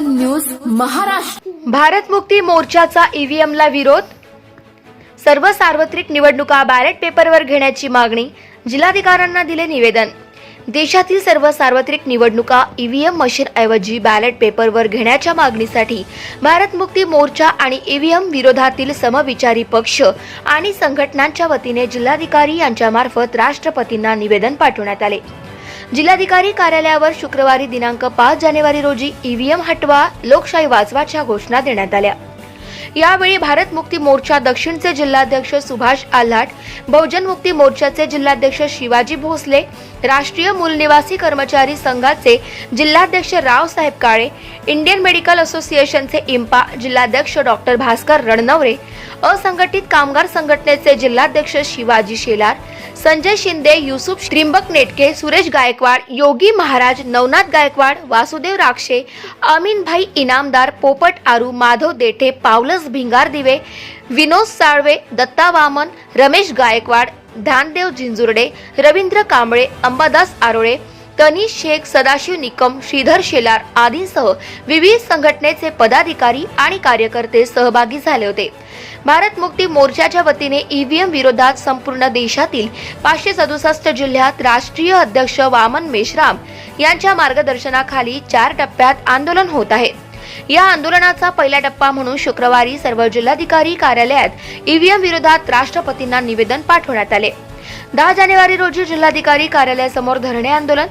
News Maharashtra. Bharat मुक्ती मोर्चाचा ईव्हीएमला विरोध? सर्व सार्वत्रिक निवडणुका बॅलेट पेपरवर घेण्याची मागणी जिल्हाधिकाऱ्यांना दिले निवेदन. देशातील सर्व सार्वत्रिक निवडणुका ईव्हीएम मशीनऐवजी बॅलेट पेपरवर घेण्याच्या मागणीसाठी भारत मुक्ती मोर्चा आणि ईव्हीएम विरोधातील समविचारी पक्ष आणि संघटनांच्या वतीने जिल्हाधिकारी यांच्यामार्फत राष्ट्रपतींना निवेदन पाठवण्यात आले. जिल्हाधिकारी कार्यालयावर शुक्रवारी दिनांक पाच जानेवारी रोजी ईव्हीएम हटवा लोकशाही वाचवाच्या घोषणा देण्यात आल्या. यावेळी भारत मुक्ती मोर्चा दक्षिणचे जिल्हाध्यक्ष सुभाष आल्हाट बहुजन मुक्ती मोर्चाचे जिल्हाध्यक्ष शिवाजी भोसले राष्ट्रीय मूलनिवासी कर्मचारी संघाचे जिल्हाध्यक्ष रावसाहेब काळे इंडियन मेडिकल असोसिएशनचे इम्पा जिल्हाध्यक्ष डॉक्टर भास्कर रणनवरे असंघटित कामगार संघटनेचे जिल्हाध्यक्ष शिवाजी शेलार संजय शिंदे युसुफ त्रिंबक नेटके सुरेश गायकवाड योगी महाराज नवनाथ गायकवाड वासुदेव राक्षे अमीनभाई इनामदार पोपट आरू माधव देठे पावलस भिंगार दिवे विनोद साळवे दत्ता वामन रमेश गायकवाड ध्यानदेव झिंजुर्डे रवींद्र कांबळे अंबादास आरोळे तनी शेख सदाशिव निकम श्रीधर शेलार आदींसह विविध संघटनेचे पदाधिकारी आणि कार्यकर्ते सहभागी झाले होते. भारत मुक्ती मोर्चाच्या वतीने ईव्हीएम विरोधात संपूर्ण देशातील पाचशे सदुसष्ट जिल्ह्यात राष्ट्रीय अध्यक्ष वामन मेश्राम यांच्या मार्गदर्शनाखाली चार टप्प्यात आंदोलन होत आहे. या आंदोलनाचा पहिला टप्पा म्हणून शुक्रवारी सर्व जिल्हाधिकारी कार्यालयात ईव्हीएम विरोधात राष्ट्रपतींना निवेदन पाठवण्यात आले. दहा जानेवारी रोजी जिल्हाधिकारी कार्यालयासमोर धरणे आंदोलन.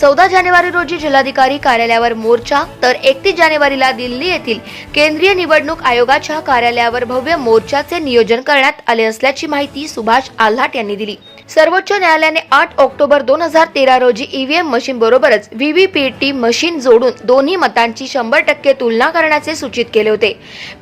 चौदा जानेवारी रोजी जिल्हाधिकारी कार्यालयावर मोर्चा. तर एकतीस जानेवारीला दिल्ली येथील केंद्रीय निवडणूक आयोगाच्या कार्यालयावर भव्य मोर्चाचे नियोजन करण्यात आले असल्याची माहिती सुभाष आल्हाट यांनी दिली. सर्वोच्च न्यायालयाने आठ ऑक्टोबर दोन हजार तेरा रोजी ईव्हीएम मशीन बरोबरच व्हीव्हीपीटी मशीन जोडून दोन्ही मतांची शंभर टक्के तुलना करण्याचे सूचित केले होते.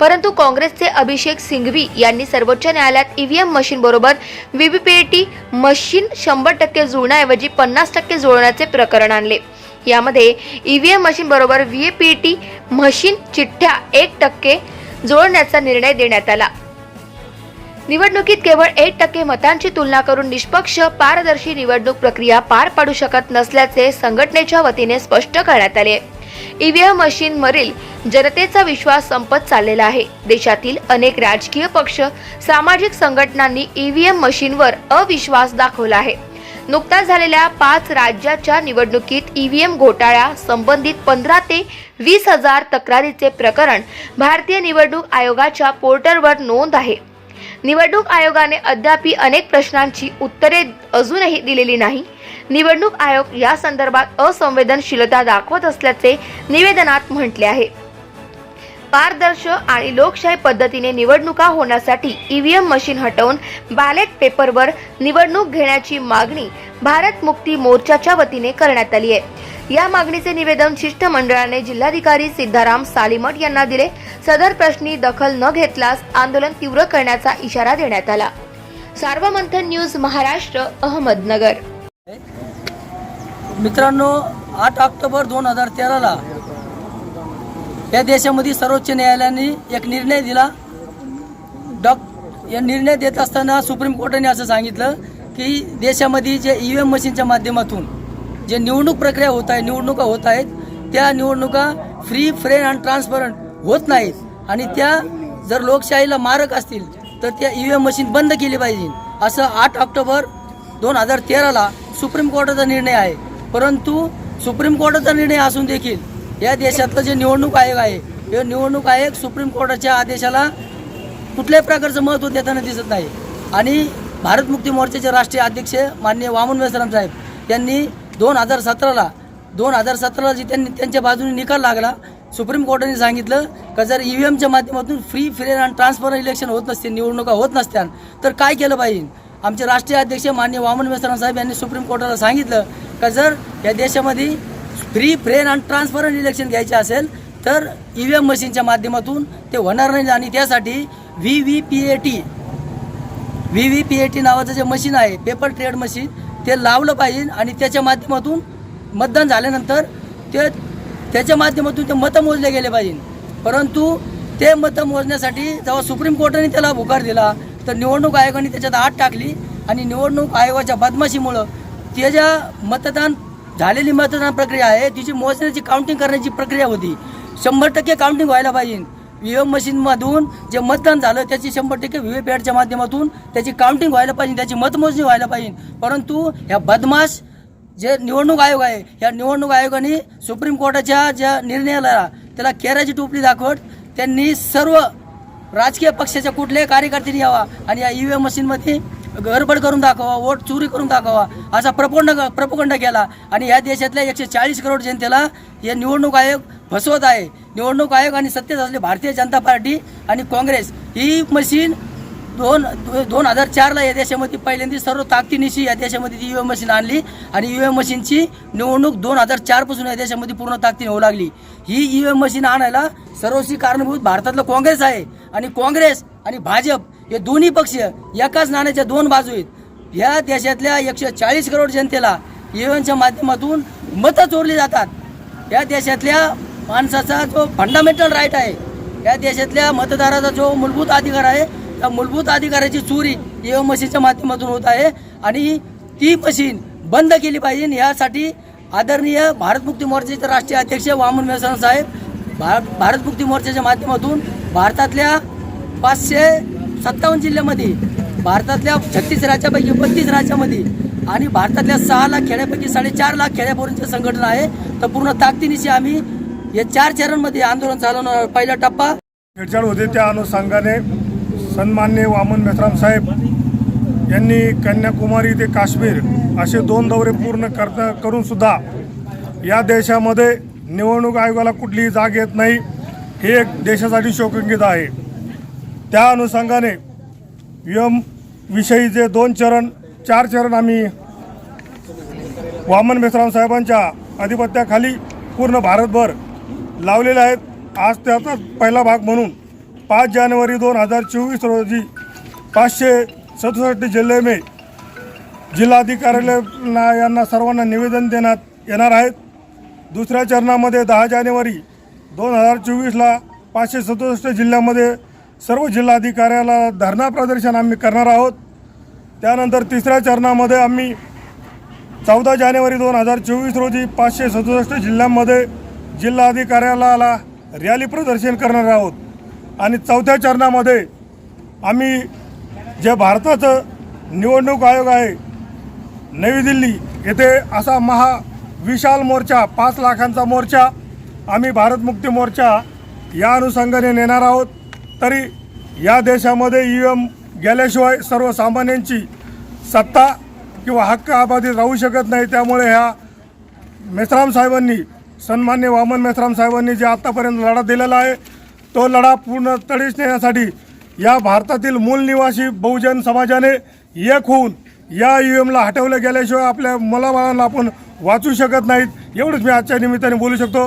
परंतु काँग्रेसचे अभिषेक सिंघवी यांनी सर्वोच्च न्यायालयात ईव्हीएम मशीन बरोबर व्हीव्हीपीटी मशीन शंभर टक्के जुळण्याऐवजी पन्नास टक्के जुळवण्याचे प्रकरण आणले. यामध्ये ईव्हीएम मशीन बरोबर व्हीएपीटी मशीन चिठ्ठ्या एक टक्के जोडण्याचा निर्णय देण्यात आला. निवडणुकीत केवळ एक टक्के मतांची तुलना करून निष्पक्ष पारदर्शी निवडणूक प्रक्रिया पार पाडू शकत नसल्याचे संघटनेच्या वतीने स्पष्ट करण्यात आले. ईव्हीएम मशीनवरील जनतेचा विश्वास संपत चाललेला आहे. देशातील अनेक राजकीय पक्ष सामाजिक संघटनांनी ईव्हीएम मशीनवर अविश्वास दाखवला आहे. नुकताच झालेल्या पाच राज्याच्या निवडणुकीत ईव्हीएम घोटाळ्या संबंधित पंधरा ते वीस हजार तक्रारीचे प्रकरण भारतीय निवडणूक आयोगाच्या पोर्टलवर नोंद आहे. निवडणूक आयोगाने अद्यापी अनेक प्रश्नांची उत्तरे अजूनही दिलेली नाही. निवडणूक आयोग या संदर्भात असंवेदनशीलता दाखवत असल्याचे निवेदनात म्हटले आहे. पारदर्श आणि लोकशाही पद्धतीने निवडणुका होण्यासाठी ईव्हीएम मशीन हटवून बॅलेट पेपरवर निवडणूक घेण्याची मागणी भारत मुक्ती मोर्चाच्या वतीने करण्यात आली आहे. या मागणीचे निवेदन शिष्टमंडळाने जिल्हाधिकारी सिद्धाराम सालीमठ यांना दिले. सदर प्रश्नी दखल न घेतल्यास आंदोलन तीव्र करण्याचा इशारा देण्यात आला. सार्वमंथन न्यूज महाराष्ट्र अहमदनगर. मित्रांनो आठ ऑक्टोबर दोन हजार तेराला या देशामध्ये सर्वोच्च न्यायालयाने एक निर्णय दिला. डॉक या निर्णय देत असताना सुप्रीम कोर्टाने असं सांगितलं की देशामध्ये जे ई व्ही एम मशीनच्या माध्यमातून जे निवडणूक प्रक्रिया होत आहे निवडणुका होत आहेत त्या निवडणुका फ्री फ्रेन आणि ट्रान्सपरंट होत नाहीत. आणि त्या जर लोकशाहीला मारक असतील तर त्या ई व्ही एम मशीन बंद केली पाहिजे. असं आठ ऑक्टोबर दोन हजार तेराला सुप्रीम कोर्टाचा निर्णय आहे. परंतु सुप्रीम कोर्टाचा निर्णय असून देखील या देशातलं जे निवडणूक आयोग आहे हे निवडणूक आयोग सुप्रीम कोर्टाच्या आदेशाला कुठल्याही प्रकारचं महत्त्व देताना दिसत नाही. आणि भारत मुक्ती मोर्चाचे राष्ट्रीय अध्यक्ष माननीय वामन मेसराम साहेब त्यांनी दोन हजार सतराला दोन हजार सतराला जी त्यांनी त्यांच्या बाजूने निकाल लागला सुप्रीम कोर्टाने सांगितलं का जर ई व्ही एमच्या माध्यमातून फ्री फेअर आणि ट्रान्सपरंट इलेक्शन होत नसते निवडणुका होत नसत्या तर काय केलं पाहिजे? आमचे राष्ट्रीय अध्यक्ष मान्य वामन मेसराम साहेब यांनी सुप्रीम कोर्टाला सांगितलं का जर या देशामध्ये फ्री फ्रेन आणि ट्रान्सपरंट इलेक्शन घ्यायचे असेल तर ई व्ही एम मशीनच्या माध्यमातून ते होणार नाही आणि त्यासाठी V V P A T V V P A T नावाचं जे मशीन आहे पेपर ट्रेड मशीन ते लावलं पाहिजे आणि त्याच्या माध्यमातून मतदान झाल्यानंतर ते त्याच्या माध्यमातून ते मतं मोजले गेले पाहिजे. परंतु ते मतं मोजण्यासाठी जेव्हा सुप्रीम कोर्टाने त्याला होकार दिला तर निवडणूक आयोगाने त्याच्यात आत टाकली आणि निवडणूक आयोगाच्या बदमाशीमुळं त्याच्या मतदान झालेली मतदान प्रक्रिया आहे तिची मोजण्याची काउंटिंग करण्याची प्रक्रिया होती. शंभर टक्के काउंटिंग व्हायला पाहिजे. व्ही एम मशीनमधून जे मतदान झालं त्याची शंभर टक्के व्ही व्ही पॅडच्या माध्यमातून त्याची काउंटिंग व्हायला पाहिजे त्याची मतमोजणी व्हायला पाहिजे. परंतु ह्या बदमाश जे निवडणूक आयोग आहे या निवडणूक आयोगाने सुप्रीम कोर्टाच्या ज्या निर्णयाला त्याला केराची टोपली दाखवत त्यांनी सर्व राजकीय पक्षाच्या कुठल्याही कार्यकर्त्यांनी यावा आणि या ईव्हीएम मशीनमध्ये गडबड करून दाखवा वोट चोरी करून दाखवा असा प्रपोंड प्रपोगंड केला. आणि या देशातल्या एकशे चाळीस करोड जनतेला हे निवडणूक आयोग फसवत आहे. निवडणूक आयोग आणि सत्तेत असलेली भारतीय जनता पार्टी आणि काँग्रेस ही मशीन दोन दोन हजार चारला या देशामध्ये पहिल्यांदा सर्व ताकदीनिशी या देशामध्ये ती एम मशीन आणली आणि एम मशीनची निवडणूक दोन हजार चारपासून या देशामध्ये पूर्ण ताकदीने होऊ लागली. ही एम मशीन आणायला सर्वस्वी कारणीभूत भारतातलं काँग्रेस आहे. आणि काँग्रेस आणि भाजप हे दोन्ही पक्ष एकाच नाण्याच्या दोन बाजू आहेत या देशातल्या एकशे चाळीस करोड जनतेला ईव्हीएमच्या माध्यमातून मतं चोरली जातात. या देशातल्या माणसाचा जो फंडामेंटल राईट आहे या देशातल्या मतदाराचा जो मूलभूत अधिकार आहे त्या मूलभूत अधिकाराची चोरी ईव्हीएम मशीनच्या माध्यमातून होत आहे आणि ती मशीन बंद केली पाहिजे. यासाठी आदरणीय भारत मुक्ती मोर्चाचे राष्ट्रीय अध्यक्ष वामन मेसन साहेब भार भारत मुक्ती मोर्चाच्या माध्यमातून भारतातल्या पाचशे सत्तावन्न जिल्ह्यामध्ये भारतातल्या छत्तीस राज्यापैकी बत्तीस राज्यामध्ये आणि भारतातल्या सहा लाख खेड्यापैकी साडेचार लाख खेड्यापर्यंत संघटना आहे. तर पूर्ण ताकदीनिशी आम्ही या चार चरणमध्ये आंदोलन चालवणार पहिला टप्पा. छेडछाड होते त्या अनुषंगाने सन्मान्य वामन मेश्राम साहेब यांनी कन्याकुमारी ते काश्मीर असे दोन दौरे पूर्ण करता करून सुद्धा या देशामध्ये निवडणूक आयोगाला कुठलीही जाग येत नाही. हे एक देशासाठी शोकंकित आहे. त्या अनुषंगाने यम विषयी जे दोन चरण चार चरण आम्ही वामन मेश्राम साहेबांच्या आधिपत्याखाली पूर्ण भारतभर लावलेले आहेत. आज त्याचा पहिला भाग म्हणून पाच जानेवारी दोन हजार चोवीस रोजी पाचशे सदुसष्ट जिल्हे मे जिल्हाधिकाऱ्याला यांना सर्वांना निवेदन देण्यात येणार आहेत. दुसऱ्या चरणामध्ये दहा जानेवारी दोन हजार चोवीसला पाचशे सदुसष्ट जिल्ह्यामध्ये सर्व जिल्हाधिकाऱ्याला धरणा प्रदर्शन आम्ही करणार आहोत. त्यानंतर तिसऱ्या चरणामध्ये आम्ही चौदा जानेवारी दोन हजार चोवीस रोजी पाचशे सदुसष्ट जिल्ह्यांमध्ये जिल्हाधिकाऱ्याला रॅली प्रदर्शन करणार आहोत. आणि चौथ्या चरणामध्ये आम्ही जे भारताचं निवडणूक आयोग आहे नवी दिल्ली येथे असा महा विशाल मोर्चा पाच लाखांचा मोर्चा आम्ही भारत मुक्ती मोर्चा या अनुषंगाने नेणार आहोत. तरी या देशामध्ये ई एम गेल्याशिवाय सर्वसामान्यांची सत्ता किंवा हक्क आबाधित राहू शकत नाही. त्यामुळे ह्या मेश्राम साहेबांनी सन्मान्य वामन मेश्राम साहेबांनी जे आत्तापर्यंत लढा दिलेला आहे तो लढा पूर्ण तडीस नेण्यासाठी या भारतातील मूल निवासी बहुजन समाजाने एक होऊन या ई एमला हटवलं गेल्याशिवाय आपल्या मुलाबाळांना आपण वाचू शकत नाहीत. एवढंच मी आजच्या निमित्ताने बोलू शकतो.